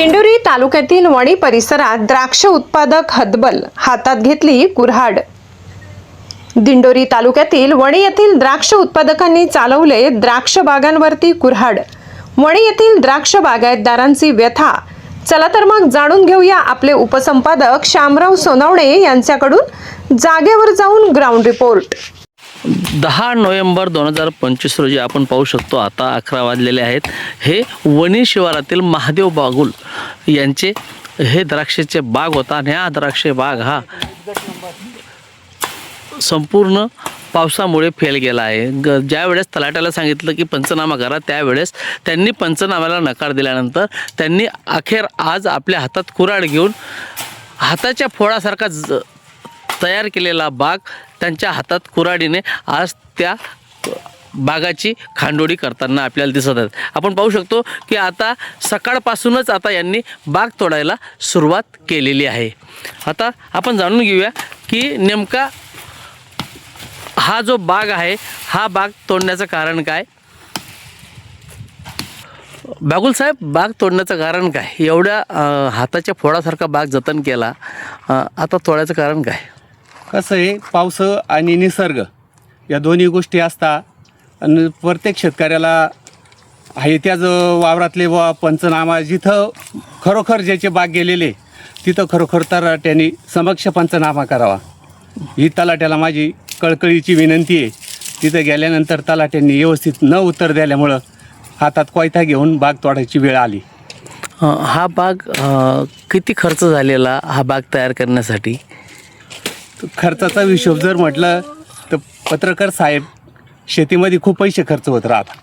दिंडोरी तालुक्यातील वणी परिसरात द्राक्ष उत्पादक हदबल हातात घेतली कुऱ्हाड. दिंडोरी तालुक्यातील वणी येथील द्राक्ष उत्पादकांनी चालवले द्राक्ष बागांवरती कुऱ्हाड. वणी येथील द्राक्ष बागायतदारांची व्यथा. चला तर मग जाणून घेऊया आपले उपसंपादक शामराव सोनवणे यांच्याकडून जागेवर जाऊन ग्राउंड रिपोर्ट. दहा नोव्हेंबर दोन हजार पंचवीस रोजी आपण पाहू शकतो आता अकरा वाजलेले आहेत. हे वणी शिवारातील महादेव बागुल यांचे हे द्राक्षाचे बाग होता आणि हा द्राक्ष बाग हा संपूर्ण पावसामुळे फेल गेला आहे. ग ज्या वेळेस तलाट्याला सांगितलं की पंचनामा करा त्यावेळेस त्यांनी पंचनाम्याला नकार दिल्यानंतर त्यांनी अखेर आज आपल्या हातात कुऱ्हाड घेऊन हाताच्या फोडासारखा ज तयार केलेला बाग त्यांच्या हातात कुऱ्हाडीने आज त्या बागाची खांडोळी करताना आपल्याला दिसत आहेत. आपण पाहू शकतो की आता सकाळपासूनच आता यांनी बाग तोडायला सुरुवात केलेली आहे. आता आपण जाणून घेऊया की नेमका हा जो बाग आहे हा बाग तोडण्याचं कारण काय? बागुल साहेब बाग तोडण्याचं कारण काय? एवढ्या हाताच्या फोडासारखा बाग जतन केला आता तोडायचं कारण काय? कसं आहे पावस आणि निसर्ग या दोन्ही गोष्टी असतात आणि प्रत्येक शेतकऱ्याला आहे त्याच वावरातले व पंचनामा जिथं खरोखर ज्याचे बाग गेलेले तिथं खरोखर तर त्यांनी समक्ष पंचनामा करावा. ही तलाट्याला माझी कळकळीची विनंती आहे. तिथं गेल्यानंतर तलाट्यांनी व्यवस्थित न उत्तर दिल्यामुळं हातात कोयता घेऊन बाग तोडायची वेळ आली. हा बाग किती खर्च झालेला हा बाग तयार करण्यासाठी? खर्चाचा हिशोब जर म्हटलं तर पत्रकार साहेब शेतीमध्ये खूप पैसे खर्च होत राहतात.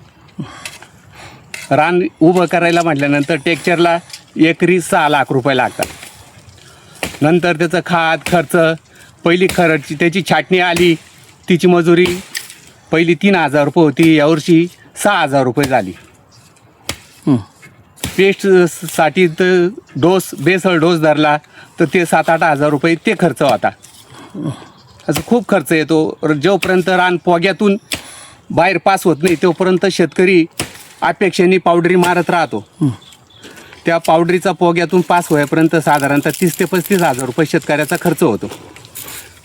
रान उभं करायला म्हटल्यानंतर टेक्चरला एकरी सहा लाख रुपये लागतात. नंतर त्याचं खात खर्च पहिली खर्च त्याची छाटणी आली तिची मजुरी पहिली तीन हजार रुपये होती यावर्षी सहा हजार रुपये झाली. पेस्टसाठी तर डोस बेसळ डोस धरला तर ते सात आठ हजार रुपये ते खर्च होता. असं खूप खर्च येतो. जोपर्यंत रान पोग्यातून बाहेर पास होत नाही तोपर्यंत शेतकरी अपेक्षेने पावडरी मारत राहतो. त्या पावडरीचा पोग्यातून पास होईपर्यंत साधारणतः तीस ते पस्तीस हजार रुपये शेतकऱ्याचा खर्च होतो.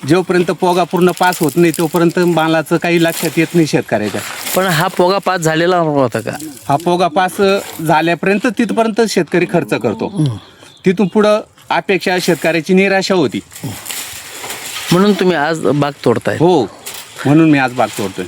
जोपर्यंत पोगा पूर्ण पास होत नाही तोपर्यंत मालाचं काही लक्षात येत नाही शेतकऱ्याच्या. पण हा पोगा पास झालेला होता का? हा पोगा पास झाल्यापर्यंत तिथपर्यंत शेतकरी खर्च करतो. तिथून पुढं अपेक्षा शेतकऱ्याची निराशा होती. म्हणून तुम्ही आज बाग तोडताय. हो म्हणून मी आज बाग तोडतोय.